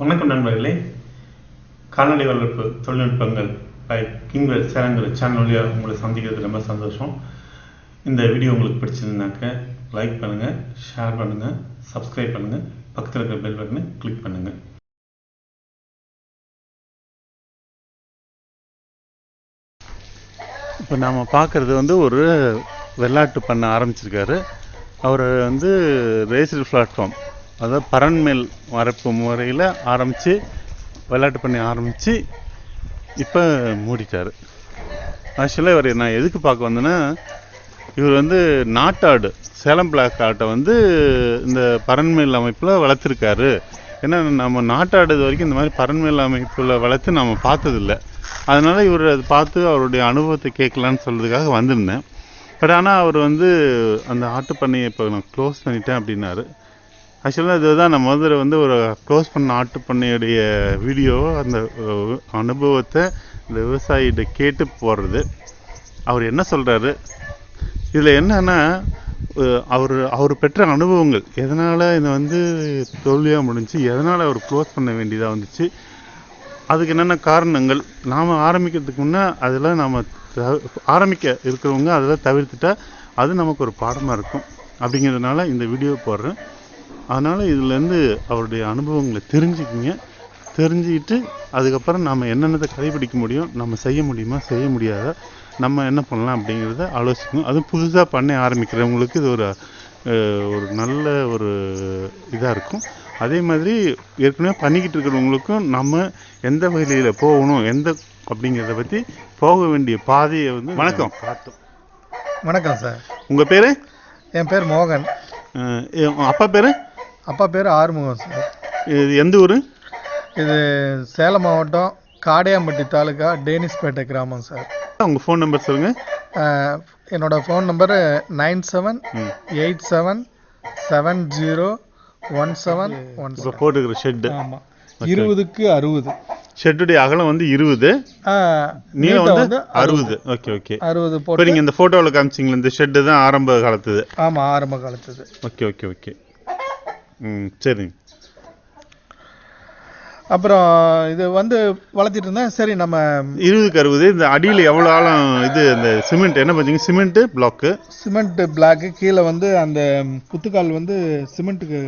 வணக்கம் நண்பர்களே. கால்நடை வளர்ப்பு தொழில்நுட்பங்கள் பை கிங்வெல் சேனங்கள் சேனல் வழியாக உங்களை சந்திக்கிறது ரொம்ப சந்தோஷம். இந்த வீடியோ உங்களுக்கு பிடிச்சிருந்தாக்க லைக் பண்ணுங்கள் ஷேர் பண்ணுங்கள் சப்ஸ்கிரைப் பண்ணுங்கள் பக்கத்தில் இருக்கிற பெல் பட்டனை கிளிக் பண்ணுங்கள் இப்போ நாம் பார்க்குறது வந்து ஒரு வெள்ளாட்டு பண்ண ஆரம்பிச்சிருக்காரு. அவர் வந்து ரேசில் பிளாட்ஃபார்ம் அதாவது பரன்மேல் வரப்பு முறையில் ஆரம்பித்து விளையாட்டு பண்ணி ஆரம்பித்து இப்போ மூடிட்டார். ஆக்சுவலாக இவர் நான் எதுக்கு பார்க்க வந்தேன்னா இவர் வந்து நாட்டாடு சேலம் பிளாக் ஆட்டை வந்து இந்த பரன்மேல் அமைப்பில் வளர்த்துருக்காரு. ஏன்னா நம்ம நாட்டாடு இது வரைக்கும் இந்த மாதிரி பரன்மேல் அமைப்பில் வளர்த்து நம்ம பார்த்ததில்ல. அதனால் இவர் அதை பார்த்து அவருடைய அனுபவத்தை கேட்கலான்னு சொல்கிறதுக்காக வந்திருந்தேன். பட் ஆனால் அவர் வந்து அந்த ஆட்டுப்பண்ணையை இப்போ நான் க்ளோஸ் பண்ணிட்டேன் அப்படின்னாரு. ஆக்சுவலாக இதுதான் நம்ம முதல்ல வந்து ஒரு க்ளோஸ் பண்ண ஆட்டுப்பண்ணையுடைய வீடியோ அந்த அனுபவத்தை இந்த விவசாயிகிட்ட கேட்டு போடுறது. அவர் என்ன சொல்கிறாரு இதில் என்னன்னா அவர் அவர் பெற்ற அனுபவங்கள். எதனால் இதை வந்து தோல்வியாக முடிஞ்சு எதனால் அவர் க்ளோஸ் பண்ண வேண்டியதாக வந்துச்சு? அதுக்கு என்னென்ன காரணங்கள்? நாம் ஆரம்பிக்கிறதுக்கு முன்னே அதில் நாம் ஆரம்பிக்க இருக்கிறவங்க அதெல்லாம் தவிர்த்துட்டா அது நமக்கு ஒரு பாடமாக இருக்கும். அப்படிங்கிறதுனால இந்த வீடியோ போடுறேன். அதனால் இதுலேருந்து அவருடைய அனுபவங்களை தெரிஞ்சுக்கிங்க. தெரிஞ்சுக்கிட்டு அதுக்கப்புறம் நம்ம என்னென்னதை கடைபிடிக்க முடியும் நம்ம செய்ய முடியுமா செய்ய முடியாதா நம்ம என்ன பண்ணலாம் அப்படிங்கிறத ஆலோசிக்கணும். அதுவும் புதுசாக பண்ண ஆரம்பிக்கிறவங்களுக்கு இது ஒரு ஒரு நல்ல ஒரு இதாக இருக்கும். அதே மாதிரி ஏற்கனவே பண்ணிக்கிட்டு இருக்கிறவங்களுக்கும் நம்ம எந்த வகையில் போகணும் எந்த அப்படிங்கிறத பற்றி போக வேண்டிய பாதையை வந்து வணக்கம். காட்டும் வணக்கம் சார். உங்கள் பேர்? என் பேர் மோகன். அப்பா பேர்? அப்பா பேர் ஆறுமுகம் சார். இது எந்த ஊர்? இது சேலம் மாவட்டம் காடையாம்பட்டி தாலுகா டேனிஸ்பேட்டை கிராமம் சார். உங்கள் ஃபோன் நம்பர் சொல்லுங்கள் அஹ், என்னோட phone number nine seven eight seven seven zero one seven one இப்போ போட்டுக்கிற ஷெட்டு ஆமாம் இருபதுக்கு அறுபது. ஷெட்டுடைய அகலம் வந்து இருபது. நீளம் வந்து அறுபது. ஓகே ஓகே அறுபது இப்போ போட்டு நீங்கள் இந்த ஃபோட்டோவில் காமிச்சிங்களா இந்த ஷெட்டு தான் ஆரம்ப காலத்துது. ஆமாம் ஆரம்ப காலத்துது. ஓகே ஓகே ஓகே ம் சரிங்க அப்புறம் இது வந்து வளர்த்திட்டு இருந்தேன். சரி நம்ம இருபதுக்கு அறுபது இந்த அடியில் எவ்வளோ ஆழம் இது இந்த சிமெண்ட் என்ன பார்த்தீங்க சிமெண்ட்டு பிளாக்கு சிமெண்ட் பிளாக்கு கீழே வந்து அந்த குத்துக்கால் வந்து சிமெண்ட்டுக்கு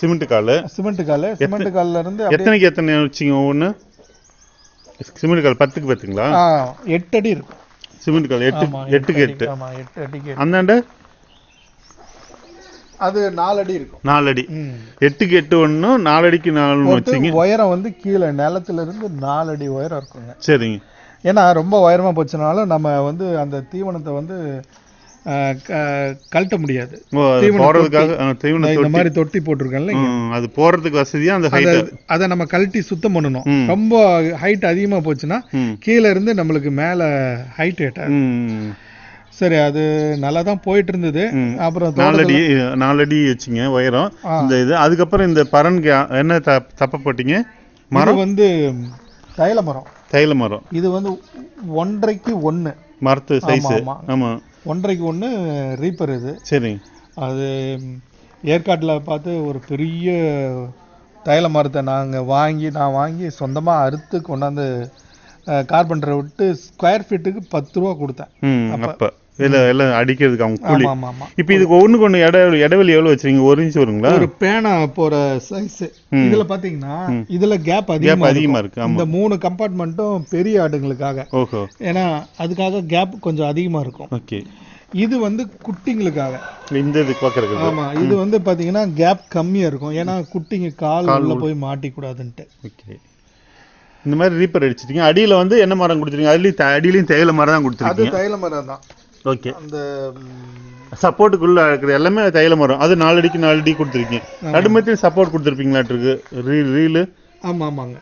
சிமெண்ட் கால். சிமெண்ட் கால். சிமெண்ட் கால்ல இருந்து எத்தனைக்கு எத்தனை வச்சிங்க ஒவ்வொன்று சிமெண்ட் கால் பத்துக்கு பத்துங்களா? எட்டு அடி இருக்கும். சிமெண்ட் கால் எட்டு எட்டுக்கு. எட்டு. ஆமா எட்டு அடிக்கு. அந்தாண்ட? அது நாலு அடி இருக்கும். நாலு அடி ம். எட்டுக்கு எட்டு ஒன்றும் நாலு அடிக்கு நாலு வச்சிங்க. உயரம் வந்து கீழே நிலத்துல இருந்து நாலு அடி உயரம் இருக்குங்க. சரிங்க. ஏன்னா ரொம்ப உயரமா போச்சுனாலும் நம்ம வந்து அந்த தீவனத்தை வந்து கழட்ட முடியாது. இந்த மாதிரி தொட்டி. ம், அது போடுறதுக்கு வசதியா அந்த அதை ஹைட் அதை நம்ம கழட்டி சுத்தம் பண்ணணும். ரொம்ப ஹைட் அதிகமா போச்சுன்னா கீழே இருந்து நம்மளுக்கு மேல ஹைட் ஏட்டாது ம். சரி அது நல்லா தான் போயிட்டு இருந்தது. அப்புறம் நாலடி நாலடி வச்சுங்க உயரம். இந்த இது அதுக்கப்புறம் இந்த பரன்கு என்ன த தப்ப போட்டீங்க? மரம்? வந்து தைல மரம். தைல மரம். இது வந்து ஒன்றரைக்கு ஒன்று மரத்து சைஸ் ஆமா. ஆமா. ஒன்றரைக்கு ஒன்று ரீப்பர் இது. சரிங்க அது ஏற்காட்டில் பார்த்து ஒரு பெரிய தைல மரத்தை நாங்கள் வாங்கி நான் வாங்கி சொந்தமாக அறுத்து கொண்டாந்து கார்பெண்டரை விட்டு ஸ்கொயர் ஃபீட்டுக்கு பத்து ரூபா கொடுத்தேன். அப்ப. இல்ல எல்லாம் அடிக்கிறதுக்கு அவங்க கூலி ஆமாம் ஆமாம் ஆமாம் இப்போ இதுக்கு ஒண்ணுக்கு ஒண்ணு இட இடைவெளி எவ்வளவு வச்சிருக்கீங்க? ஒரு இன்ச் வருங்களா? ஒரு பேனா போகிற சைஸ். இதுல பார்த்தீங்கன்னா. இதுல கேப் அதிகமாக அதிகமா இருக்கு ஆமா. இந்த மூணு கம்பார்ட்மெண்ட்டும் பெரிய ஆடுங்களுக்காக. ஓஹோ. ஏன்னா அதுக்காக கேப் கொஞ்சம் அதிகமாக இருக்கும். ஓகே. இது வந்து குட்டிங்களுக்காக. இந்த இது பார்க்கறது ஆமா இது வந்து பாத்தீங்கன்னா கேப் கம்மியா இருக்கும். ஏன்னா குட்டிங்க கால் உள்ள போய் மாட்டிக்கூடாதுன்ட்டு. ஓகே. இந்த மாதிரி ரீப்பர் அடிச்சிட்டீங்க அடியில வந்து என்ன மரம் கொடுத்துருக்கீங்க? அதுலயும் அடியிலயும் தேயிலை மரம் தான் அது கொடுத்துருக்கீங்க தைல மரம் தான். ஓகே அந்த சப்போர்ட்டுக்குள்ள இருக்கிற எல்லாமே தைல மரம் அது நாலு அடிக்கு நாலு அடி கொடுத்துருக்கீங்க. நடுமத்தில் சப்போர்ட் கொடுத்துருப்பீங்களாட்டிருக்கு ரீல் ரீலு? ஆமா ஆமாங்க.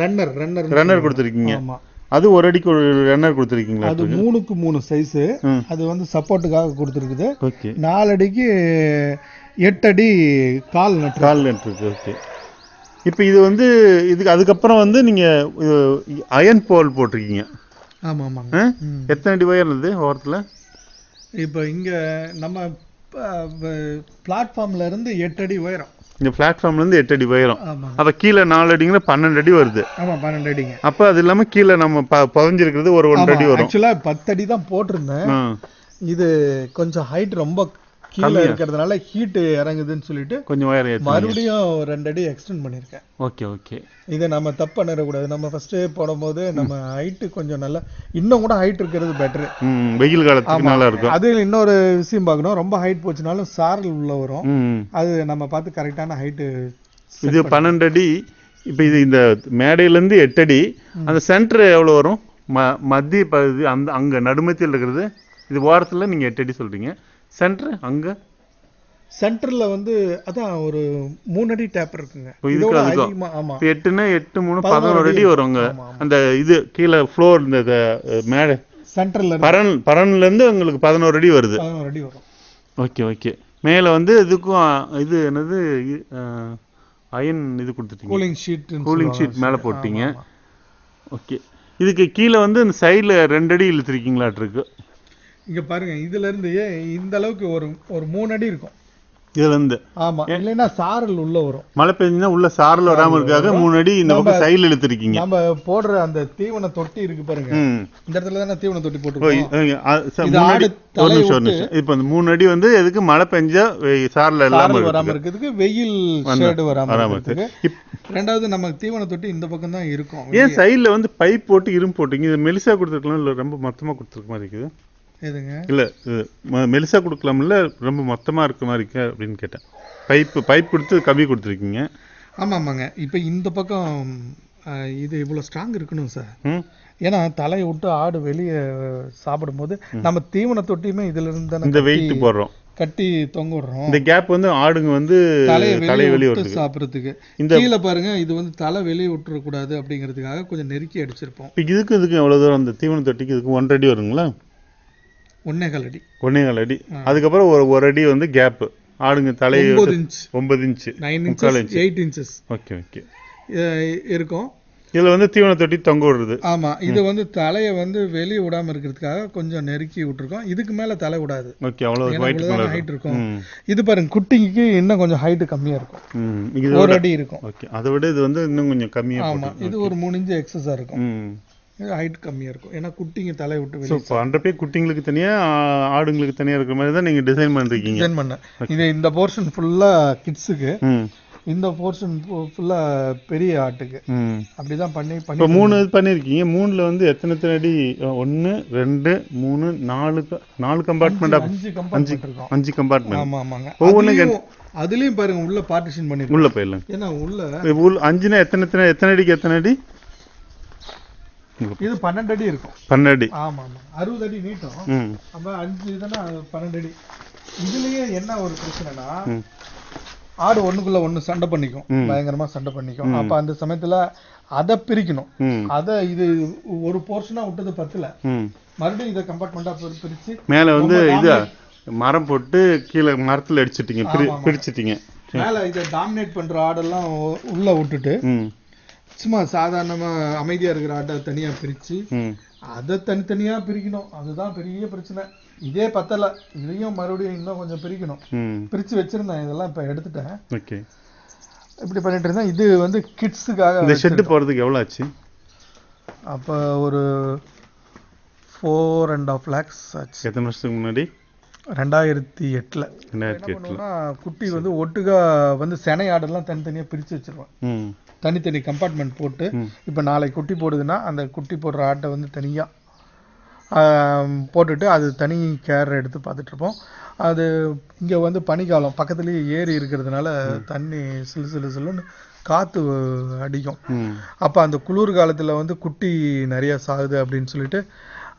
ரன்னர் ரன்னர் ரன்னர் கொடுத்துருக்கீங்க. ஆமா. அது ஒரு அடிக்கு ஒரு ரன்னர் கொடுத்துருக்கீங்களா அது மூணுக்கு மூணு சைஸ் அது வந்து சப்போர்ட்டுக்காக கொடுத்துருக்குது. ஓகே நாலு அடிக்கு எட்டு அடி கால் நட்டு கால் இருக்கு. ஓகே இப்போ இது வந்து இதுக்கு அதுக்கப்புறம் வந்து நீங்க அயன் போல் போட்டிருக்கீங்க. ஆமா ஆமாங்க. ஆ? ம். எத்தனை அடி ஒயர் இருந்தது ஓரத்துல? இப்போ இங்க நம்ம பிளாட்ஃபார்ம்ல இருந்து எட்டு அடி உயரம். இந்த பிளாட்ஃபார்ம்ல இருந்து எட்டு அடி உயரம். அப்ப கீழே நாலு அடிங்கிற பன்னெண்டு அடி வருது. ஆமா பன்னெண்டு அடிங்க. அப்ப அது இல்லாம கீழே நம்ம ப பதிஞ்சிருக்கிறது ஒரு ஒன்றரை அடி வரும். ஆக்சுவலா பத்து அடி தான் போட்டிருந்தேன். இது கொஞ்சம் ஹைட் ரொம்ப கீழே இருக்கிறதுனால ஹீட் இறங்குதுன்னு சொல்லிட்டு கொஞ்சம் மறுபடியும் ரெண்டு அடி எக்ஸ்டெண்ட் பண்ணியிருக்கேன். ஓகே ஓகே இதை நம்ம தப்பு பண்ணிடக்கூடாது நம்ம ஃபர்ஸ்ட் போடும்போது நம்ம ஹைட்டு கொஞ்சம் நல்லா இன்னும் கூட ஹைட் இருக்கிறது பெட்டர் ம் வெயில் காலத்துக்கு நல்லா இருக்கும் அது இன்னொரு விஷயம் பார்க்கணும். ரொம்ப ஹைட் போச்சுனாலும் சாரல் உள்ள வரும். அது நம்ம பார்த்து கரெக்டான ஹைட்டு இது பன்னெண்டு அடி இப்போ இது இந்த மேடையிலேருந்து எட்டு அடி. அந்த சென்டர் எவ்வளோ வரும்? ம மத்திய பகுதி அந்த அங்கே நடுமத்தியில் இருக்கிறது இது ஓரத்தில் நீங்கள் எட்டு அடி சொல்கிறீங்க சென்டர் அங்கே? சென்டர்ல வந்து அதான் ஒரு மூணு அடி டேப் இருக்குங்க இதோட. அதிகமா ஆமா. எட்டு மூணு பதினோரு அடி. வருங்க. அந்த இது கீழே ஃப்ளோர் இந்த மேடை. சென்டர்ல பரன் பரன்லேருந்து உங்களுக்கு பதினோரு அடி வருது. பதினோரு அடி வரும். Okay okay. மேலே வந்து இதுக்கும் இது என்னது? அயன் இது கொடுத்துட்டீங்க. கூலிங் ஷீட் கூலிங் ஷீட் மேலே போட்டீங்க. ஓகே. இதுக்கு கீழே வந்து இந்த சைடில் ரெண்டு அடி இழுத்துருக்கீங்களாட்டு இருக்கு இங்க பாருங்க இதுல இருந்து இந்த அளவுக்கு ஒரு ஒரு மூணு அடி இருக்கும். இதுல இருந்து ஆமா இல்லைன்னா சாரல் உள்ள வரும். மழை பெஞ்சுன்னா உள்ள சாரல் வராம இருக்காக மூணு அடி இந்த பக்கம் சைடில் இழுத்துருக்கீங்க. நம்ம போடுற அந்த தீவன தொட்டி இருக்கு பாருங்க. இந்த இடத்துல தானே தீவன தொட்டி போட்டுருக்கோம். ஆடு ஒரு நிமிஷம் நிமிஷம். இப்போ இந்த மூணு அடி வந்து எதுக்கு மழை பெஞ்சா சாரல் இல்லாம சாரல் வராம இருக்கு இருக்கிறதுக்கு வெயில் ஷேடு வராம வராம இருக்கிறதுக்கு. இப்- ரெண்டாவது நம்ம தீவன தொட்டி இந்த பக்கம் தான் இருக்கும். ஏன் சைடுல வந்து பைப் போட்டு இரும்பு போட்டீங்க? இது மெலிசா கொடுத்துருக்கலாம் இல்ல ரொம்ப மொத்தமா கொடுத்துருக்க மாதிரி இருக்குது? இல்ல இது ம- மெலிசா கொடுக்கலாம்ல? ரொம்ப மொத்தமா இருக்க மாதிரி இருக்கு? அப்படின்னு கேட்டேன். பைப் பைப் கொடுத்து கம்மி கொடுத்துருக்கீங்க. ஆமா ஆமாங்க இப்போ இந்த பக்கம் இது இவ்வளவு ஸ்ட்ராங் இருக்கணும் சார். ஏன்னா தலையை விட்டு ஆடு வெளியே சாப்பிடும்போது நம்ம தீவன தொட்டியுமே இதுல இருந்து இந்த வெயிட் போடுறோம். கட்டி தொங்க விடுறோம் இந்த கேப் வந்து ஆடுங்க வந்து தலையை தலை வெளியே விட்டு சாப்பிடுறதுக்கு. இந்த கீழே பாருங்க இது வந்து தலை வெளியே விட்டுறக்கூடாது அப்படிங்கிறதுக்காக கொஞ்சம் நெருக்கி அடிச்சிருப்போம். இதுக்கு இதுக்கு எவ்வளவு தூரம்? அந்த தீவன தொட்டிக்கு இதுக்கு ஒன்றரை அடி வருங்களா? ஒன்னேகால் அடி. ஒன்னே கால் அடி அதுக்கப்புறம் ஒரு ஒரு அடி வந்து கேப் ஆடுங்க தலையை ஒன்பது இன்ச் ஒன்பது inch nine inches eight inches okay okay இருக்கும். இதுல வந்து தீவன தொட்டி தொங்க விடுறது. ஆமா இது வந்து தலையை வந்து வெளியே விடாம இருக்கிறதுக்காக கொஞ்சம் நெருக்கி விட்டுருக்கோம். இதுக்கு மேல தலை விடாது. ஓகே அவ்வளோ ஹைட் இருக்கும். இது பாருங்க குட்டிக்கு இன்னும் கொஞ்சம் ஹைட் கம்மியா இருக்கும். ம். இது ஒரு அடி இருக்கும். ஓகே அதை விட இது வந்து இன்னும் கொஞ்சம் கம்மியா ஆமா போட்டு இது ஒரு மூணு இன்ச்சு எக்ஸஸா இருக்கும். ஹைட் கம்மியா இருக்கும். ஏன்னா குட்டிங்க தலை விட்டு வெளியே இப்போ ஹண்ட்ரட் குட்டிங்களுக்கு தனியா ஆ- ஆடுங்களுக்கு தனியா இருக்கிற மாதிரி தான் நீங்க டிசைன் பண்ணிருக்கீங்க. டிசைன் பண்ணேன் இது இந்த போர்ஷன் ஃபுல்லா கிட்ஸுக்கு இந்த போர்ஷன் ஃபுல்லா பெரிய ஆட்டுக்கு. அப்படிதான் பண்ணி இப்போ பண்ணி மூணு இது பண்ணியிருக்கீங்க மூணுல வந்து எத்தனை எத்தனை அடி? ஒன்று ரெண்டு மூணு நாலு நாலு கம்பார்ட்மெண்ட் அஞ்சு கம்பார்ட்மெண்ட் இருக்கும். அஞ்சு கம்பார்ட்மெண்ட் ஆமா ஆமாங்க. ஒவ்வொன்றுக்கு அதுலயும் பாருங்க உள்ள பார்ட்டிஷன் பண்ணிருக்கோம். உள்ள போயிடலாம். ஏன்னா உள்ள இப்ப உள்ள அஞ்சுனா எத்தனை எத்தனை எத்தனை அடிக்கு எத்தனை அடி? இது பன்னெண்டு அடி இருக்கும். பன்னெண்டு அடி. ஆமா ஆமா அறுபது அடி நீட்டம். ம். அப்ப அஞ்சு இதுன்னா பன்னெண்டு அடி. இதுலயே என்ன ஒரு பிரச்சனைனா ஆடு ஒண்ணுக்குள்ள ஒண்ணு சண்டை பண்ணிக்கும். பயங்கரமா சண்டை பண்ணிக்கும். அப்ப அந்த சமயத்துல அதை பிரிக்கணும். அத இது ஒரு போர்ஷனா விட்டது பத்துல. மறுபடியும் இதை கம்பார்ட்மெண்டா பிரிச்சு மேலே வந்து இது மரம் போட்டு கீழே மரத்துல அடிச்சிட்டீங்க. பிரிச்சிட்டீங்க. மேல இதை டாமினேட் பண்ற ஆடெல்லாம் உள்ள விட்டுட்டு சும்மா சாதாரணமா அமைதியா இருக்கிற ஆட்டை தனியா பிரிச்சு அதை தனித்தனியா பிரிக்கணும். அதுதான் பெரிய பிரச்சனை. இதே பத்தல. இதையும் மறுபடியும் இன்னும் கொஞ்சம் பிரிக்கணும். பிரிச்சு வச்சிருந்தேன். இதெல்லாம் இப்ப எடுத்துட்டேன். ஓகே. இப்படி பண்ணிட்டு இருந்தேன். இது வந்து கிட்ஸுக்காக இந்த ஷெட்டு போகிறதுக்கு எவ்வளோ ஆச்சு? அப்ப ஒரு ஃபோர் அண்ட் ஆஃப் லேக்ஸ் ஆச்சு. எத்தனை வருஷத்துக்கு முன்னாடி? ரெண்டாயிரத்தி எட்டுல. ரெண்டாயிரத்தி பண்ணுவோம்னா குட்டி வந்து ஒட்டுக்கா வந்து செனை ஆடெல்லாம் தனித்தனியா பிரிச்சு வச்சிருவேன் ம். தனித்தனி கம்பார்ட்மெண்ட் போட்டு. இப்போ நாளைக்கு குட்டி போடுதுன்னா அந்த குட்டி போடுற ஆட்டை வந்து தனியாக போட்டுட்டு அது தனி கேர் எடுத்து பார்த்துட்டு இருப்போம். அது இங்கே வந்து பனிக்காலம் பக்கத்துலேயே ஏரி இருக்கிறதுனால தண்ணி சிலு சிலு சிலுன்னு காற்று அடிக்கும். அப்போ அந்த குளிர் காலத்தில் வந்து குட்டி நிறைய சாகுது அப்படின்னு சொல்லிட்டு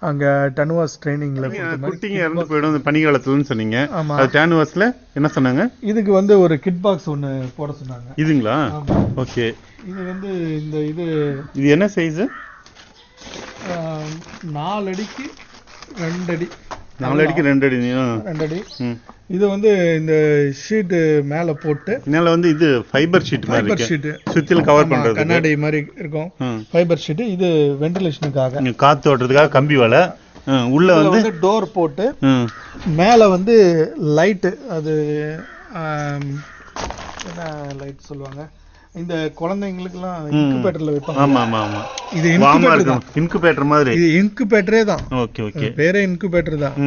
அங்கே டனுவாஸ் ட்ரைனிங்கில் குட்டிங்க இறந்து போயிடும் இந்த பனிக்காலத்துலன்னு சொன்னீங்க. ஆமாம் அது டேனுவர்ஸில் என்ன சொன்னாங்க? இதுக்கு வந்து ஒரு கிட் பாக்ஸ் ஒன்று போட சொன்னாங்க. இதுங்களா? ஓகே. இது வந்து இந்த இது இது என்ன சைஸு நாலு அடிக்கு ரெண்டு அடி நாலு அடிக்கு ரெண்டு அடி. ரெண்டு அடி. இது வந்து இந்த ஷீட்டு மேலே போட்டு மேல வந்து இது ஃபைபர் ஷீட் மாதிரி ஃபைபர் ஷீட்டு. சுத்திலும் கவர் பண்றது கண்ணாடி மாதிரி இருக்கும். Fibre sheet. இது வென்டிலேஷனுக்காக. காத்து ஓட்டுறதுக்காக கம்பி வலை. உள்ள வந்து டோர் போட்டு மேலே வந்து லைட்டு அது என்ன லைட் சொல்லுவாங்க? இந்த குழந்தைங்களுக்குலாம். இன்குபேட்டர்ல வைப்பாங்க. ஆமா ஆமா ஆமா. இது இன்குபேட்டர் மாதிரி. இது இன்குபேட்டரே தான். ஓகே ஓகே பேரே இன்குபேட்டர் தான்.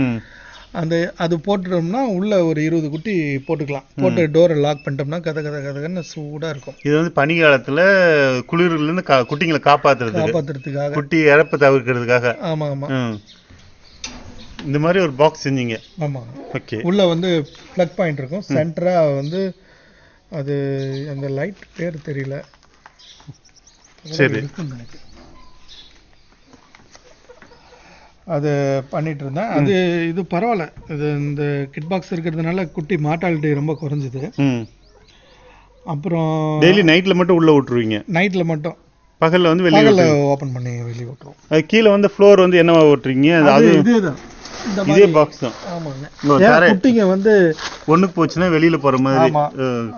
அந்த அது போட்டுட்டோம்னா உள்ள ஒரு இருபது குட்டி போட்டுக்கலாம். போட்டு டோரை லாக் பண்ணிட்டோம்னா கத கத கதன்னு சூடா இருக்கும். இது வந்து பனி காலத்துல குளிர்ல இருந்து கா- குட்டிங்களை காப்பாத்துறதுக்கு. காப்பாத்துறதுக்காக. குட்டி இறப்பை தவிர்க்கிறதுக்காக. ஆமா ஆமா. இந்த மாதிரி ஒரு பாக்ஸ் செஞ்சீங்க. ஆமா ஓகே உள்ள வந்து ப்ளக் பாயிண்ட் இருக்கும். சென்டரா வந்து அது அந்த லைட் பேர் தெரியல. சரி. அது பண்ணிட்டு இருந்தேன் அது இது பரவாயில்ல. இது இந்த கிட் பாக்ஸ் இருக்கிறதுனால குட்டி மார்ட்டாலிட்டி ரொம்ப குறைஞ்சிது. ம். அப்புறம் டெய்லி நைட்ல மட்டும் உள்ள விட்டுருவீங்க. நைட்ல மட்டும். பகல்ல வந்து வெளியே பகல்ல ஓபன் பண்ணி வெளியே விட்டுருவோம். அது கீழே வந்து ஃப்ளோர் வந்து என்னவா ஓட்டுறீங்க அது இதேதான். இதே பாக்ஸ் தான். ஆமாங்க. குட்டிங்க வந்து ஒண்ணுக்கு போச்சுன்னா வெளியில போற மாதிரி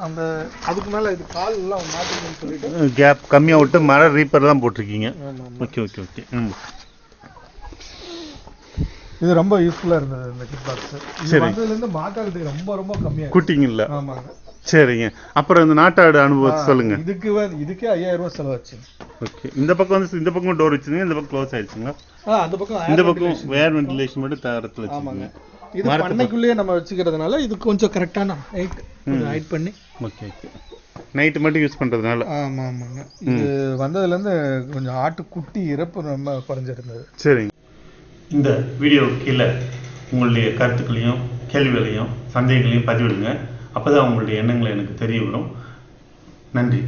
அந்த அதுக்கு மேல இது கால் எல்லாம் மாட்டிக்கணும்னு சொல்லிட்டு. கேப் கம்மியா விட்டு மர ரீப்பர் தான் போட்டிருக்கீங்க. ஓகே ஓகே ஓகே ம். இது ரொம்ப யூஸ்ஃபுல்லா இருந்தது இந்த கிட் பாக்ஸ் இது சரி. வந்ததுல இருந்து மாட்டாளத்துக்கு ரொம்ப ரொம்ப கம்மியா இருக்கு. குட்டிங்க இல்ல. ஆமாங்க. சரிங்க. அப்புறம் இந்த நாட்டாடு அனுபவத்தை சொல்லுங்க. இதுக்கு இதுக்கே ஐயாயிரம் ரூபாய் செலவாச்சு ஓகே. இந்த பக்கம் வந்து இந்த பக்கம் டோர் வச்சிருங்க இந்த பக்கம் க்ளோஸ் ஆயிடுச்சுங்களா? ஆ அந்த பக்கம் இந்த பக்கம். வேர் வென்டிலேஷன் மட்டும் தரத்துல ஆமாங்க. வச்சுக்கோங்க இது பண்ணைக்குள்ளேயே நம்ம வச்சுக்கிறதுனால இது கொஞ்சம் கரெக்டான ஹைட் ஹைட் பண்ணி. Okay okay. நைட்டு மட்டும் யூஸ் பண்றதுனால. ஆமா ஆமாங்க. இது வந்ததுல இருந்து கொஞ்சம் ஆட்டுக்குட்டி இறப்பு ரொம்ப குறைஞ்சிருந்தது. சரிங்க. இந்த வீடியோ கீழே உங்களுடைய கருத்துக்களையும் கேள்விகளையும் சந்தேகங்களையும் பதிவிடுங்க. அப்பதான் உங்களுடைய எண்ணங்களை எனக்கு தெரிய வரும். நன்றி.